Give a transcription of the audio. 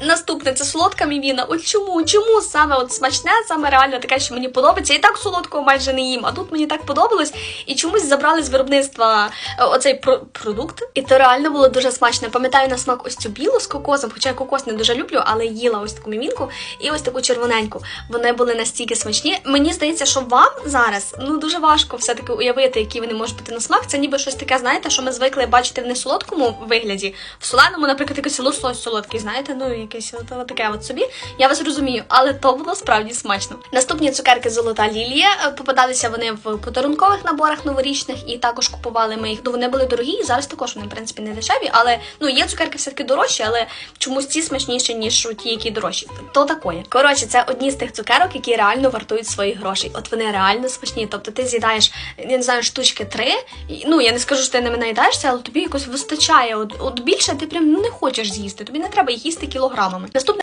Наступне це солодка мівіна. От чому? Чому саме от смачне, саме реально таке, що мені подобається. І так солодкого майже не їм. А тут мені так подобалось, і чомусь забрали з виробництва е, оцей про- продукт. І то реально було дуже смачно. Пам'ятаю на смак ось цю білу з кокосом, хоча я кокос не дуже люблю, але їла ось таку мівінку і ось таку червоненьку. Вони були настільки смачні. Мені здається, що вам зараз ну дуже важко все-таки уявити, які вони можуть бути на смак. Це ніби щось таке, знаєте, що ми звикли бачити в несолодкому вигляді. В соленому, наприклад, якийсь лосось солодкий, знаєте, ну якесь от, от таке от собі. Я вас розумію, але то було справді смачно. Наступні цукерки Золота лілія е, попадалися вони в подарункових наборах новорічних, і також купували ми їх. Ну вони були дорогі, і зараз також вони в принципі не дешеві. Але ну є цукерки все таки дорожчі, але чомусь ці смачніші, ніж ті, які дорожчі. То такое. Коротше, це одні з тих цукерок, які реально вартують своїх грошей. От вони реально смачні. Тобто ти з'їдаєш, я не знаю, штучки три. Ну я не скажу, що ти ними наїдаєшся, але тобі якось вистачає. От, от більше ти прям ну не хочеш з'їсти. Тобі не треба їсти кілограмами. Наступне